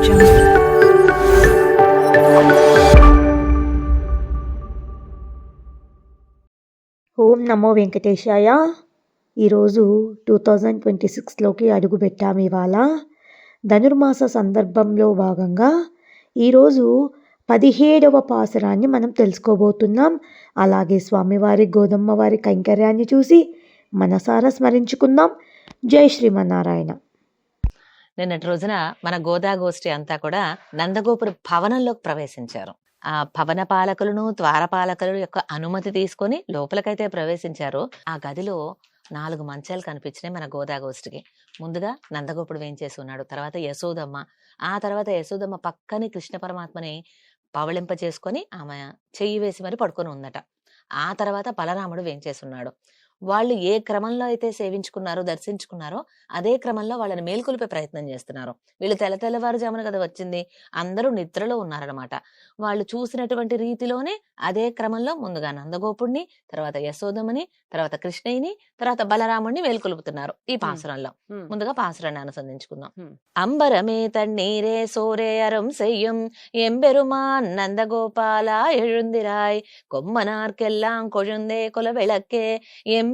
ఓం నమో వెంకటేశాయ. ఈరోజు టూ థౌజండ్ ట్వంటీ సిక్స్లోకి అడుగుపెట్టాము ఇవాళ. ధనుర్మాస సందర్భంలో భాగంగా ఈరోజు పదిహేడవ పాసరాన్ని మనం తెలుసుకోబోతున్నాం. అలాగే స్వామివారి గోదమ్మ వారి కైంకర్యాన్ని చూసి మనసారా స్మరించుకుందాం. జై శ్రీమన్నారాయణ. నిన్నటి రోజున మన గోదాగోష్ఠి అంతా కూడా నందగోపుర భవనంలోకి ప్రవేశించారు. ఆ భవన పాలకులను ద్వారపాలకుల యొక్క అనుమతి తీసుకొని లోపలికైతే ప్రవేశించారు. ఆ గదిలో నాలుగు మంచాలు కనిపించినాయి మన గోదాగోష్ఠికి. ముందుగా నందగోపుడు వేయించేసి ఉన్నాడు తర్వాత యశోదమ్మ. ఆ తర్వాత యశోదమ్మ పక్కనే కృష్ణ పరమాత్మని పవళింప చేసుకొని ఆమె చెయ్యి వేసి మరి పడుకొని ఉందట. ఆ తర్వాత బలరాముడు వేయించేసి ఉన్నాడు వాళ్ళు ఏ క్రమంలో అయితే సేవించుకున్నారో దర్శించుకున్నారో అదే క్రమంలో వాళ్ళని మేల్కొల్పే ప్రయత్నం చేస్తున్నారు వీళ్ళు తెల్ల తెల్లవారుజామున కదా వచ్చింది అందరూ నిద్రలో ఉన్నారనమాట వాళ్ళు చూసినటువంటి రీతిలోనే అదే క్రమంలో ముందుగా నందగోపుడిని తర్వాత యశోదమ్మని తర్వాత కృష్ణయ్యని తర్వాత బలరాముడిని మేల్కొలుపుతున్నారు ఈ పాసురంలో ముందుగా పాసురాన్ని అనుసంధించుకుందాం Hmm. అంబరమే తన్నీరే సోరే అరం செய்யும் எம்பெருமான் நந்தகோபாலா எழுந்திராய் கொம்மனார்க்கெல்லாம் கொழுந்தே கொல விளக்கே எம்பெருமாட்டி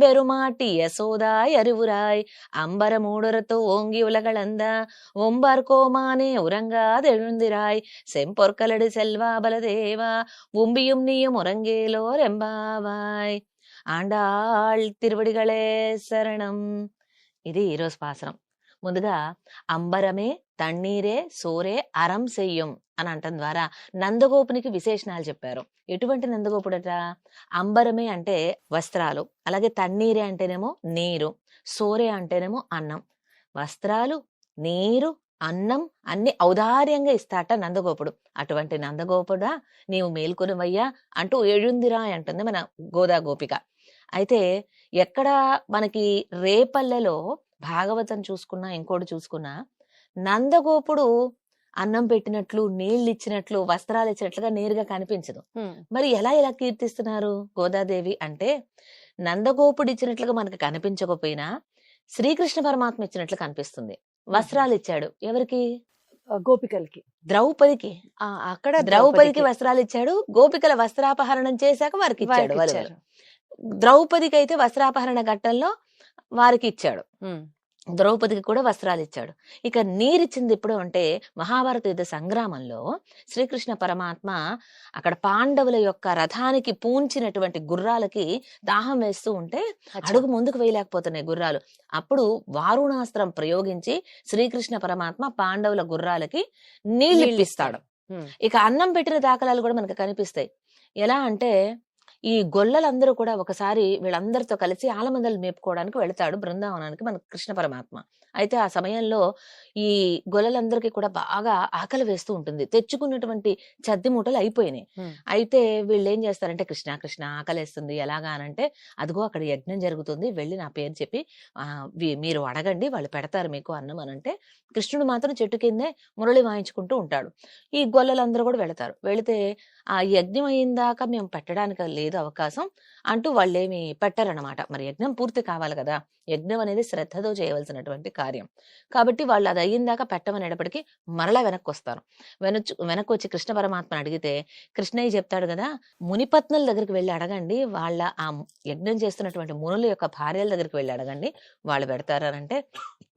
யசோதாய் அறிவுராய் அம்பர மூடுரத்து ஓங்கி உலகளந்த ஒம்பார் கோமானே உறங்காது எழுந்திராய் செம்பொற்களடு செல்வா பலதேவா உம்பியும் நீயும் உறங்கேலோர் எம்பாவாய் ఆండాళ్ తిరువడిగళే శరణం ఇది ఈరోజు పాసరం ముందుగా అంబరమే తన్నీరే సోరే అరం సెయ్యం అని అంటం ద్వారా నందగోపునికి విశేషణాలు చెప్పారు. ఎటువంటి నందగోపుడట? అంబరమే అంటే వస్త్రాలు అలాగే తన్నీరే అంటేనేమో నీరు సోరే అంటేనేమో అన్నం. వస్త్రాలు నీరు అన్నం అన్ని ఔదార్యంగా ఇస్తాట నందగోపుడు. అటువంటి నందగోపుడా నీవు మేల్కొనివయ్యా అంటూ ఏడుందిరా అంటుంది మన గోదా గోపిక. అయితే ఎక్కడ మనకి రేపల్లెలో భాగవతం చూసుకున్నా ఇంకోటి చూసుకున్నా నందగోపుడు అన్నం పెట్టినట్లు నీళ్ళు ఇచ్చినట్లు వస్త్రాలు ఇచ్చినట్లుగా నేరుగా కనిపించదు. మరి ఎలా ఎలా కీర్తిస్తున్నారు గోదాదేవి అంటే నందగోపుడు ఇచ్చినట్లుగా మనకు కనిపించకపోయినా శ్రీకృష్ణ పరమాత్మ ఇచ్చినట్లు కనిపిస్తుంది. వస్త్రాలు ఇచ్చాడు ఎవరికి? గోపికలకి. ద్రౌపదికి. అక్కడ ద్రౌపదికి వస్త్రాలు ఇచ్చాడు గోపికల వస్త్రాపహరణం చేశాక వారికి ఇచ్చాడు. ద్రౌపదికి అయితే వస్త్రాపహరణ ఘట్టంలో వారికి ఇచ్చాడు. ద్రౌపదికి కూడా వస్త్రాలు ఇచ్చాడు ఇక నీరిచ్చింది ఎప్పుడు అంటే మహాభారత యుద్ధ సంగ్రామంలో శ్రీకృష్ణ పరమాత్మ అక్కడ పాండవుల యొక్క రథానికి పూంచినటువంటి గుర్రాలకి దాహం వేస్తూ ఉంటే. అడుగు ముందుకు వేయలేకపోతున్నాయి గుర్రాలు. అప్పుడు వారుణాస్త్రం ప్రయోగించి శ్రీకృష్ణ పరమాత్మ పాండవుల గుర్రాలకి నీళ్ళు ఉమ్, ఇక అన్నం పెట్టిన దాఖలాలు కూడా మనకు కనిపిస్తాయి. ఎలా అంటే ఈ గొల్లలందరూ కూడా ఒకసారి వీళ్ళందరితో కలిసి ఆలమందలు మేపుకోవడానికి వెళతాడు బృందావనానికి మన కృష్ణ పరమాత్మ. అయితే ఆ సమయంలో ఈ గొల్లలందరికీ కూడా బాగా ఆకలి వేస్తూ ఉంటుంది. తెచ్చుకున్నటువంటి చద్ది మూటలు అయిపోయినాయి. అయితే వీళ్ళు ఏం చేస్తారంటే కృష్ణ కృష్ణ ఆకలేస్తుంది. ఎలాగా? అనంటే అదిగో అక్కడ యజ్ఞం జరుగుతుంది. వెళ్ళి నా పేరు చెప్పి మీరు అడగండి. వాళ్ళు పెడతారు మీకు అన్నం అనంటే కృష్ణుడు మాత్రం చెట్టు కిందే మురళి వాయించుకుంటూ ఉంటాడు. ఈ గొల్లలందరూ కూడా వెళతారు. వెళితే ఆ యజ్ఞం అయిందాక మేము పెట్టడానికి లేదు అవకాశం అంటూ వాళ్ళేమి పెట్టరనమాట మరి యజ్ఞం పూర్తి కావాలి కదా? యజ్ఞం అనేది శ్రద్ధతో చేయవలసినటువంటి కార్యం. కాబట్టి వాళ్ళు అది అయ్యిందాక పెట్టమనేటప్పటికీ మరలా వెనక్కి వస్తారు వెనచ్చు వెనక్కి వచ్చి కృష్ణ పరమాత్మను అడిగితే కృష్ణయ్య చెప్తాడు కదా మునిపత్నుల దగ్గరికి వెళ్ళి అడగండి వాళ్ళ ఆ యజ్ఞం చేస్తున్నటువంటి మునుల యొక్క భార్యల దగ్గరికి వెళ్ళి అడగండి వాళ్ళు పెడతారంటే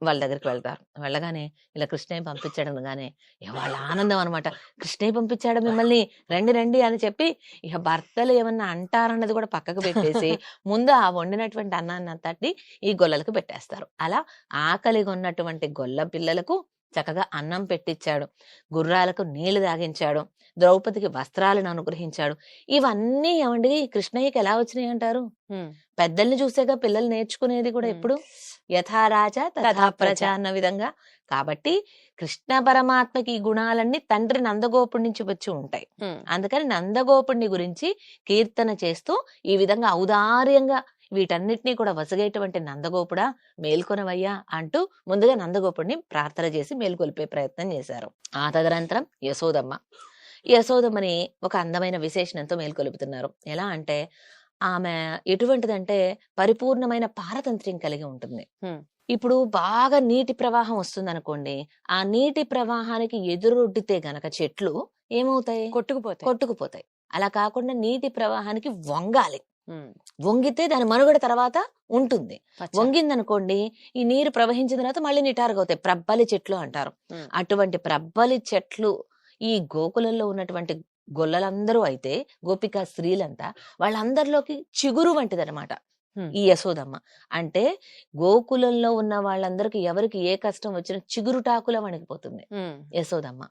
వాళ్ళ దగ్గరికి వెళ్తారు. వెళ్ళగానే ఇలా కృష్ణయ్య పంపించడం కానీ వాళ్ళ ఆనందం అనమాట. కృష్ణయ్య పంపించాడు మిమ్మల్ని రండి రండి అని చెప్పి ఇక భర్తలు ఏమన్నా అంటారన్నది కూడా పక్కకు పెట్టేసి ముందు ఆ వండినటువంటి అన్నాన్ని తట్టి ఈ గొల్లలకు పెట్టేస్తారు. అలా ఆకలిగా ఉన్నటువంటి గొల్ల పిల్లలకు చక్కగా అన్నం పెట్టించాడు గుర్రాలకు నీళ్ళు తాగించాడు. ద్రౌపదికి వస్త్రాలను అనుగ్రహించాడు. ఇవన్నీ ఏమండి? కృష్ణయ్యకి ఎలా వచ్చినాయి అంటారు పెద్దల్ని చూసాక పిల్లలు నేర్చుకునేది కూడా. ఎప్పుడు? యథారాజ తథా తథా ప్రజ ప్రజ. అన్న విధంగా. కాబట్టి కృష్ణ పరమాత్మకి ఈ గుణాలన్నీ తండ్రి నందగోపుడి నుంచి వచ్చి ఉంటాయి. అందుకని నందగోపుడిని గురించి కీర్తన చేస్తూ ఈ విధంగా ఔదార్యంగా వీటన్నిటినీ కూడా వసగేటువంటి నందగోపుడా మేల్కొనవయ్యా అంటూ ముందుగా నందగోపుడిని ప్రార్థన చేసి మేల్కొల్పే ప్రయత్నం చేశారు. ఆ తదనంతరం యశోదమ్మ. యశోదమ్మని ఒక అందమైన విశేషణంతో మేల్కొలుపుతున్నారు. ఎలా అంటే ఆమె ఎటువంటిదంటే పరిపూర్ణమైన పారతంత్ర్యం కలిగి ఉంటుంది. ఇప్పుడు బాగా నీటి ప్రవాహం వస్తుంది అనుకోండి ఆ నీటి ప్రవాహానికి ఎదురొడ్డితే గనక చెట్లు ఏమవుతాయి? కొట్టుకుపోతాయి. కొట్టుకుపోతాయి. అలా కాకుండా నీటి ప్రవాహానికి వంగాలి. వంగితే దాని మనుగడ తర్వాత ఉంటుంది. వంగిందనుకోండి ఈ నీరు ప్రవహించిన తర్వాత మళ్ళీ నిటారుగా అవుతాయి ప్రబ్బలి చెట్లు అంటారు. అటువంటి ప్రబ్బలి చెట్లు ఈ గోకులంలో ఉన్నటువంటి గొల్లలందరూ అయితే గోపిక స్త్రీలంతా వాళ్ళందరిలోకి చిగురు వంటిదన్నమాట Hmm. ఈ యశోదమ్మ అంటే గోకులంలో ఉన్న వాళ్ళందరికి ఎవరికి ఏ కష్టం వచ్చినా చిగురుటాకుల వణికిపోతుంది. యశోదమ్మ.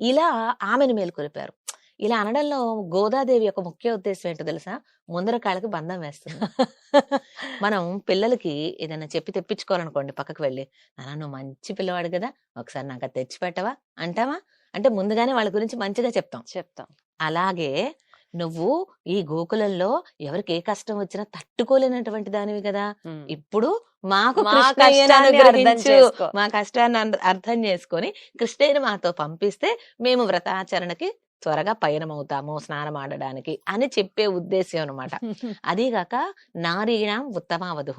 ఇలా ఆమెను మేల్కొలిపారు ఇలా అనడంలో గోదాదేవి యొక్క ముఖ్య ఉద్దేశం ఏంటో తెలుసా? ముందర కాళ్ళకి బంధం వేస్తుంది. మనం పిల్లలకి ఏదైనా చెప్పి తెప్పించుకోవాలనుకోండి పక్కకు వెళ్ళి నాన్న నువ్వు మంచి పిల్లవాడు కదా ఒకసారి నాకు తెచ్చి పెట్టవా అంటావా? అంటే ముందుగానే వాళ్ళ గురించి మంచిగా చెప్తాం. చెప్తాం. అలాగే నువ్వు ఈ గోకులంలో ఎవరికి ఏ కష్టం వచ్చినా తట్టుకోలేనటువంటి దానివి కదా. ఇప్పుడు మాకు మా కష్టాన్ని అర్థం చేసుకొని కృష్ణయ్యను మాతో పంపిస్తే మేము వ్రతాచరణకి త్వరగా పయనమవుతాము స్నానం ఆడడానికి అని చెప్పే ఉద్దేశం అనమాట అదీగాక నారీణం ఉత్తమావధు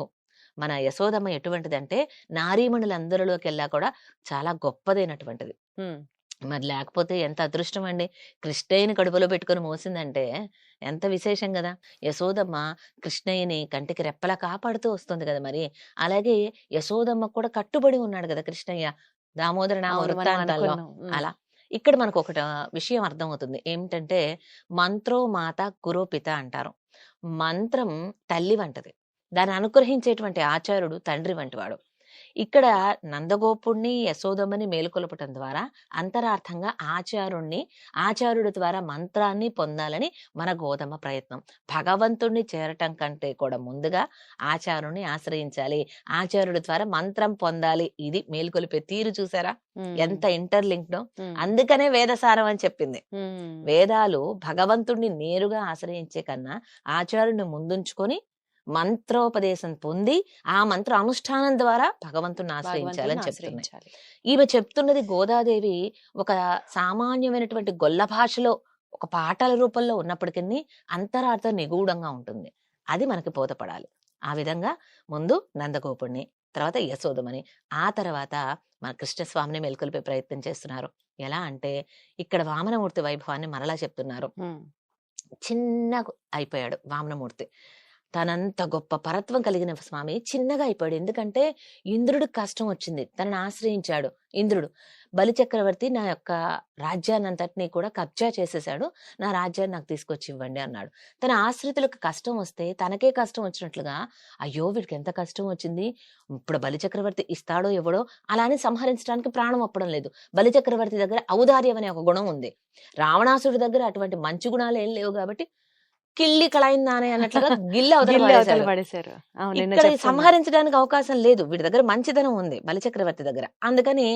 మన యశోదమ్మ ఎటువంటిదంటే నారీమణులందరిలోకెల్లా కూడా చాలా గొప్పదైనటువంటిది. మరి లేకపోతే ఎంత అదృష్టం అండి? కృష్ణయ్యని కడుపులో పెట్టుకొని మోసిందంటే ఎంత విశేషం కదా? యశోదమ్మ కృష్ణయ్యని కంటికి రెప్పలా కాపాడుతూ వస్తుంది కదా మరి. అలాగే యశోదమ్మ కూడా కట్టుబడి ఉన్నాడు కదా కృష్ణయ్య. దామోదర నామ మనం వృత్తాంతాల్లో. అలా. ఇక్కడ మనకు ఒక విషయం అర్థమవుతుంది. ఏమిటంటే మంత్రో మాత గురో పిత అంటారు. మంత్రం తల్లి వంటిది. దాన్ని అనుగ్రహించేటువంటి ఆచార్యుడు తండ్రి వంటివాడు. ఇక్కడ నందగోపుణ్ణి యశోదమ్మని మేలుకొలపటం ద్వారా అంతరార్థంగా ఆచారుణ్ణి ఆచార్యుడి ద్వారా మంత్రాన్ని పొందాలని మన గోధమ ప్రయత్నం భగవంతుణ్ణి చేరటం కంటే కూడా ముందుగా ఆచారుణ్ణి ఆశ్రయించాలి ఆచార్యుడి ద్వారా మంత్రం పొందాలి ఇది మేలుకొలిపే తీరు చూసారా. ఎంత ఇంటర్లింక్డ్. అందుకనే వేదసారం అని చెప్పింది. వేదాలు భగవంతుణ్ణి నేరుగా ఆశ్రయించే కన్నా ఆచార్యుని ముందుంచుకొని మంత్రోపదేశం పొంది ఆ మంత్ర అనుష్ఠానం ద్వారా భగవంతుని ఆశ్రయించాలని ఆశ్రయించాలి. ఈమె చెప్తున్నది గోదాదేవి ఒక సామాన్యమైనటువంటి గొల్ల భాషలో ఒక పాటల రూపంలో ఉన్నప్పటికీ అంతరార్థం నిగూఢంగా ఉంటుంది. అది మనకి బోధపడాలి. ఆ విధంగా ముందు నందగోపుణ్ణి తర్వాత యశోదమని ఆ తర్వాత మన కృష్ణస్వామిని మేల్కొల్పే ప్రయత్నం చేస్తున్నారు. ఎలా అంటే ఇక్కడ వామనమూర్తి వైభవాన్ని మరలా చెప్తున్నారు. ఉమ్. చిన్నగా అయిపోయాడు వామనమూర్తి. తనంత గొప్ప పరత్వం కలిగిన స్వామి చిన్నగా అయిపోయాడు. ఎందుకంటే ఇంద్రుడికి కష్టం వచ్చింది. తనని ఆశ్రయించాడు ఇంద్రుడు. బలి చక్రవర్తి నా యొక్క రాజ్యాన్నంతటినీ కూడా కబ్జా చేసేశాడు. నా రాజ్యాన్ని నాకు తీసుకొచ్చి ఇవ్వండి అన్నాడు. తన ఆశ్రితులకు కష్టం వస్తే తనకే కష్టం వచ్చినట్లుగా అయ్యో వీడికి ఎంత కష్టం వచ్చింది? ఇప్పుడు బలి చక్రవర్తి ఇస్తాడో ఇవ్వడో అలానే సంహరించడానికి ప్రాణం ఒప్పడం లేదు. బలి చక్రవర్తి దగ్గర ఔదార్యం అనే ఒక గుణం ఉంది. రావణాసుడి దగ్గర అటువంటి మంచి గుణాలు ఏం లేవు కాబట్టి కిల్లి కళాయిందానే అన్నట్లుగా గిల్లి అవతల. పడేశారు. ఇక్కడ. సంహరించడానికి అవకాశం లేదు. వీడి దగ్గర మంచిదనం ఉంది బలిచక్రవర్తి దగ్గర. అందుకని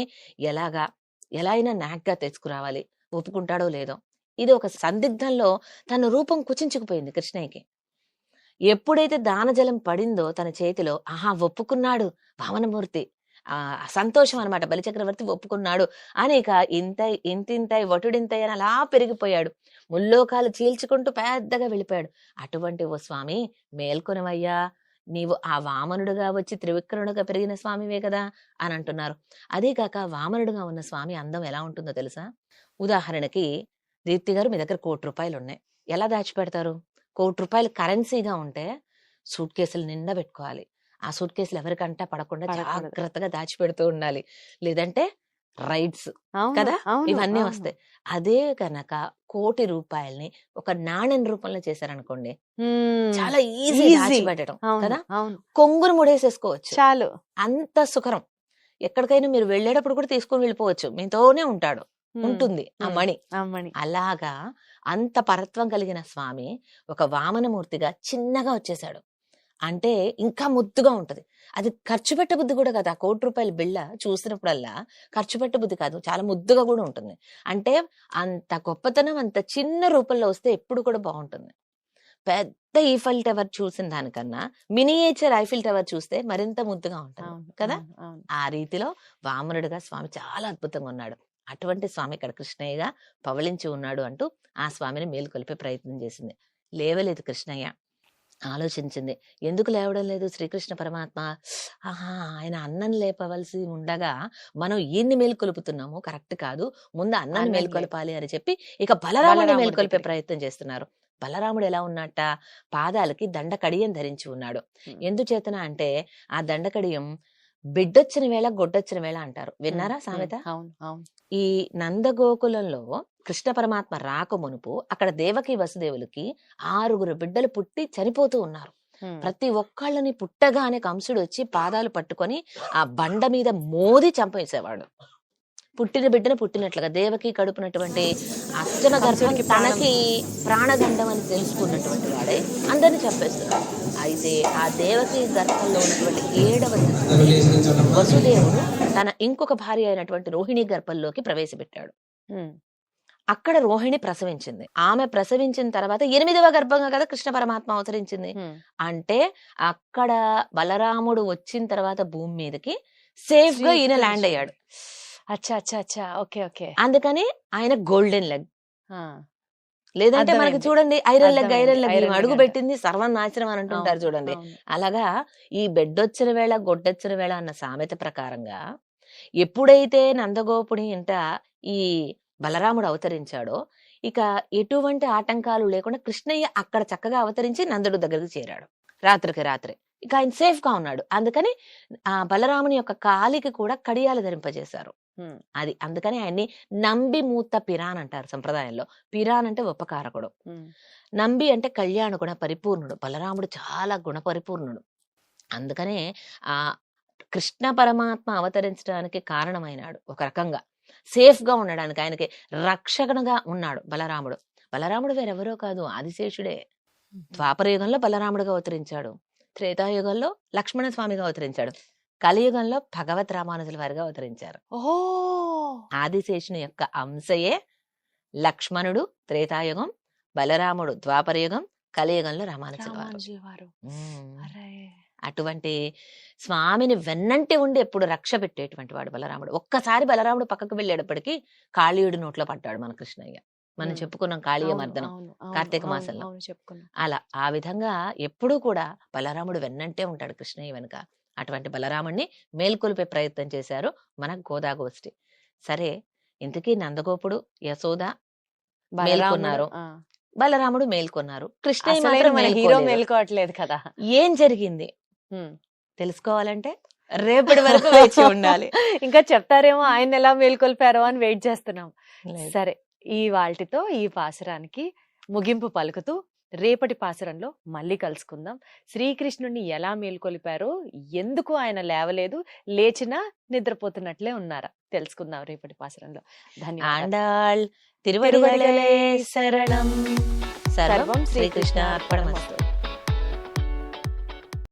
ఎలాగా ఎలా అయినా నాగ్గా తెచ్చుకురావాలి ఒప్పుకుంటాడో లేదో. ఇది ఒక సందిగ్ధంలో తన రూపం కుచించుకుపోయింది కృష్ణయ్యకి. ఎప్పుడైతే దానజలం పడిందో తన చేతిలో ఆహా ఒప్పుకున్నాడు వామనమూర్తి ఆ సంతోషం అనమాట బలిచక్రవర్తి ఒప్పుకున్నాడు. అని ఇక ఇంత ఇంతింతై వటుడింతై అని అలా పెరిగిపోయాడు. ముల్లోకాలు చీల్చుకుంటూ పెద్దగా వెళ్ళిపోయాడు. అటువంటి ఓ స్వామి మేల్కొనవయ్యా. నీవు ఆ వామనుడుగా వచ్చి త్రివిక్రముడుగా పెరిగిన స్వామివే కదా అని అంటున్నారు. అదే కాక వామనుడుగా ఉన్న స్వామి అందం ఎలా ఉంటుందో తెలుసా? ఉదాహరణకి దీప్తి గారు మీ దగ్గర కోటి రూపాయలు ఉన్నాయి. ఎలా దాచిపెడతారు? కోటి రూపాయలు కరెన్సీగా ఉంటే సూట్ కేసులు నిండా పెట్టుకోవాలి. ఆ సూట్ కేసులు ఎవరికంటా పడకుండా. జాగ్రత్తగా దాచిపెడుతూ ఉండాలి. లేదంటే అవును, కదా? ఇవన్నీ. వస్తాయి. అదే కనుక కోటి రూపాయల్ని ఒక నాణ్యం రూపంలో చేశారనుకోండి. చాలా ఈజీ అవును, కదా? కొంగును ముడేసేసుకోవచ్చు. చాలు. అంత సుఖరం. ఎక్కడికైనా మీరు వెళ్ళేటప్పుడు కూడా తీసుకొని వెళ్ళిపోవచ్చు. మీతోనే ఉంటాడు. ఉంటుంది. ఆ. మణి. అలాగా అంత పరత్వం కలిగిన స్వామి ఒక వామనమూర్తిగా చిన్నగా వచ్చేసాడు అంటే ఇంకా ముద్దుగా ఉంటది. అది ఖర్చు పెట్టే బుద్ధి కూడా కదా. కోటి రూపాయల బిళ్ళ చూసినప్పుడల్లా ఖర్చు పెట్టే బుద్ధి కాదు. చాలా ముద్దుగా కూడా ఉంటుంది. అంటే అంత గొప్పతనం అంత చిన్న రూపంలో వస్తే ఎప్పుడు కూడా బాగుంటుంది. పెద్ద ఈఫల్ టవర్ చూసిన దానికన్నా మినియేచర్ ఐఫిల్ టవర్ చూస్తే మరింత ముద్దుగా ఉంటుంది. కదా? ఆ రీతిలో వామనుడిగా స్వామి చాలా అద్భుతంగా ఉన్నాడు. అటువంటి స్వామి ఇక్కడ కృష్ణయ్యగా పవళించి ఉన్నాడు అంటూ ఆ స్వామిని మేలుకొల్పే ప్రయత్నం చేసింది. లేవలేదు కృష్ణయ్య. ఆలోచించింది. ఎందుకు లేవడం లేదు? శ్రీకృష్ణ పరమాత్మ ఆహా! ఆయన అన్నం లేపవలసి ఉండగా మనం ఈయన్ని మేల్కొలుపుతున్నాము. కరెక్ట్ కాదు. ముందు అన్నాన్ని అన్నం మేల్కొలపాలి అని చెప్పి ఇక బలరాముడి మేల్కొల్పే. ప్రయత్నం చేస్తున్నారు. బలరాముడు ఎలా ఉన్నట్ట పాదాలకి దండకడియం ధరించి ఉన్నాడు. ఎందుచేతన అంటే ఆ దండకడియం బిడ్డొచ్చిన వేళ గొడ్డొచ్చిన వేళ అంటారు. విన్నారా సామెత? ఈ నందగోకులంలో కృష్ణ పరమాత్మ రాక మునుపు అక్కడ దేవకి వసుదేవులకి ఆరుగురు బిడ్డలు పుట్టి చనిపోతూ ఉన్నారు. ప్రతి ఒక్కళ్ళని పుట్టగానే కంసుడు వచ్చి పాదాలు పట్టుకొని ఆ బండ మీద మోది చంపేసేవాడు. పుట్టిన బిడ్డను పుట్టినట్లుగా దేవకి కడుపునటువంటి అర్చన గర్భం కంసుడికి ప్రాణం. తనకి ప్రాణగండం అని తెలుసుకున్నటువంటి వాడే అందరిని చంపేస్తున్నాడు. అయితే ఆ దేవకి గర్భంలో ఉన్నటువంటి ఏడవ వసుదేవుడు తన ఇంకొక భార్య అయినటువంటి రోహిణి గర్భంలోకి ప్రవేశపెట్టాడు. అక్కడ రోహిణి ప్రసవించింది. ఆమె ప్రసవించిన తర్వాత ఎనిమిదవ గర్భంగా కదా కృష్ణ పరమాత్మ అవతరించింది. అంటే అక్కడ బలరాముడు వచ్చిన తర్వాత భూమి మీదకి సేఫ్గా ఈయన ల్యాండ్ అయ్యాడు. అచ్చా అచ్చా అచ్చా. Okay okay. అందుకని ఆయన గోల్డెన్ లెగ్. లేదంటే మనకి. చూడండి ఐరన్ లెగ్. ఐరన్ లెగ్ అడుగు. పెట్టింది సర్వనాశనం అని అంటుంటారు చూడండి. అలాగా ఈ బెడ్డొచ్చిన వేళ గొడ్డొచ్చిన వేళ అన్న సామెత ప్రకారంగా ఎప్పుడైతే నందగోపుని ఇంట ఈ బలరాముడు అవతరించాడో ఇక ఎటువంటి ఆటంకాలు లేకుండా కృష్ణయ్య అక్కడ చక్కగా అవతరించి నందుడు దగ్గరికి చేరాడు. రాత్రికి రాత్రి. ఇక ఆయన సేఫ్గా ఉన్నాడు. అందుకని ఆ బలరాముని యొక్క కాలికి కూడా కడియాలు ధరింపజేశారు. అది అందుకని ఆయన్ని నంబి మూత పిరాన్ అంటారు సంప్రదాయంలో. పిరాన్ అంటే ఉపకారకుడు. నంబి అంటే కళ్యాణ గుణ పరిపూర్ణుడు. బలరాముడు చాలా గుణ పరిపూర్ణుడు. అందుకనే ఆ కృష్ణ పరమాత్మ అవతరించడానికి కారణమైనాడు ఒక రకంగా. సేఫ్గా ఉండడానికి ఆయనకి రక్షకుడుగా ఉన్నాడు బలరాముడు. బలరాముడు వేరెవరో కాదు ఆదిశేషుడే. ద్వాపర యుగంలో బలరాముడుగా అవతరించాడు. త్రేతాయుగంలో లక్ష్మణ స్వామిగా అవతరించాడు. కలియుగంలో భగవత్ రామానుజుల వారిగా అవతరించారు. ఓ ఆదిశేషుని యొక్క అంశయే లక్ష్మణుడు త్రేతాయుగం బలరాముడు ద్వాపరయుగం కలియుగంలో రామానుజుల వారు. అటువంటి స్వామిని వెన్నంటి ఉండి ఎప్పుడు రక్ష పెట్టేటువంటి వాడు బలరాముడు ఒక్కసారి బలరాముడు పక్కకు వెళ్ళేటప్పటికి కాళీయుడి నోట్లో పడ్డాడు మన కృష్ణయ్య మనం. చెప్పుకున్నాం కాళీయ మర్దనం కార్తీక మాసంలో. అలా ఆ విధంగా ఎప్పుడూ కూడా బలరాముడు వెన్నంటే ఉంటాడు కృష్ణయ్య వెనుక అటువంటి బలరాముడిని మేల్కొల్పే ప్రయత్నం చేశారు మన గోదాగోష్ఠి సరే ఇంతకీ నందగోపుడు యశోద మేల్కొన్నారు. బలరాముడు మేల్కొన్నారు కృష్ణయ్య హీరో. మేల్కోవట్లేదు కదా ఏం జరిగింది. తెలుసుకోవాలంటే రేపటి వరకు వేచి ఉండాలి. ఇంకా చెప్తారేమో ఆయన ఎలా మేల్కొల్పారో అని వెయిట్ చేస్తున్నాం. సరే ఈ వాల్టితో ఈ పాసురానికి ముగింపు పలుకుతూ రేపటి పాసురంలో మళ్ళీ కలుసుకుందాం. శ్రీకృష్ణుడిని ఎలా మేల్కొలిపారో ఎందుకు ఆయన లేవలేదు లేచినా నిద్రపోతున్నట్లే ఉన్నారా? తెలుసుకుందాం రేపటి పాసురంలో. ధన్యవాదాలు. శరణం. సర్వం శ్రీకృష్ణ అర్పణమస్తు